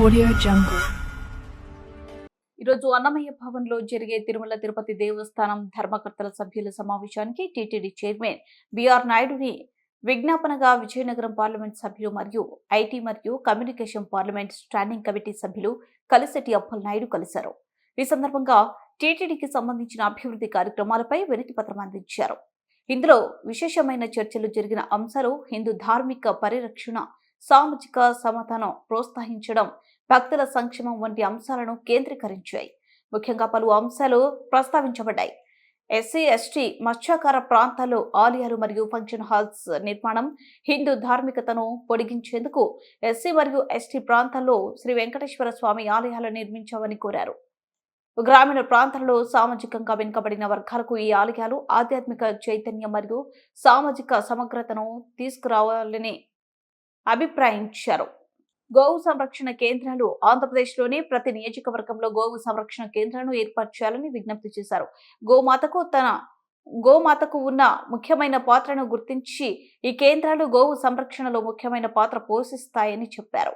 Audio Jungle. ఈరోజు అన్నమయ్య భవన్లో జరిగే తిరుమల తిరుపతి దేవస్థానం ధర్మకర్తల సభ్యుల సమావేశానికి టీటీడీ చైర్మన్ బిఆర్ నాయుడుని విజ్ఞాపనగా విజయనగరం పార్లమెంట్ సభ్యులు మరియు ఐటీ మరియు కమ్యూనికేషన్ పార్లమెంట్ స్టాండింగ్ కమిటీ సభ్యులు కలిసెటి అప్పల్ నాయుడు కలిశారు. ఈ సందర్భంగా టీటీడీకి సంబంధించిన అభివృద్ధి కార్యక్రమాలపై వినతి పత్రం అందించారు. ఇందులో విశేషమైన చర్చలు జరిగిన అంశాలు హిందూ ధార్మిక పరిరక్షణ సామాజిక సమతను ప్రోత్సహించడం భక్తుల సంక్షేమం వంటి అంశాలను కేంద్రీకరించాయి. ముఖ్యంగా పలు అంశాలు ప్రస్తావించబడ్డాయి. ఎస్సీ ఎస్టీ మత్స్యాకార ప్రాంతాల్లో ఆలయాలు మరియు ఫంక్షన్ హాల్స్ నిర్మాణం హిందూ ధార్మికతను పొడిగించేందుకు ఎస్సీ మరియు ఎస్టీ ప్రాంతాల్లో శ్రీ వెంకటేశ్వర స్వామి ఆలయాలు నిర్మించామని కోరారు. గ్రామీణ ప్రాంతాల్లో సామాజికంగా వెనుకబడిన వర్గాలకు ఈ ఆలయాలు ఆధ్యాత్మిక చైతన్యం మరియు సామాజిక సమగ్రతను తీసుకురావాలని అభిప్రాయించారు. గోవు సంరక్షణ కేంద్రాలు ఆంధ్రప్రదేశ్లోనే ప్రతి నియోజకవర్గంలో గోవు సంరక్షణ కేంద్రాలను ఏర్పాటు చేయాలని విజ్ఞప్తి చేశారు. గోమాతకు తన గోమాతకు ఉన్న ముఖ్యమైన పాత్రను గుర్తించి ఈ కేంద్రాలు గోవు సంరక్షణలో ముఖ్యమైన పాత్ర పోషిస్తాయని చెప్పారు.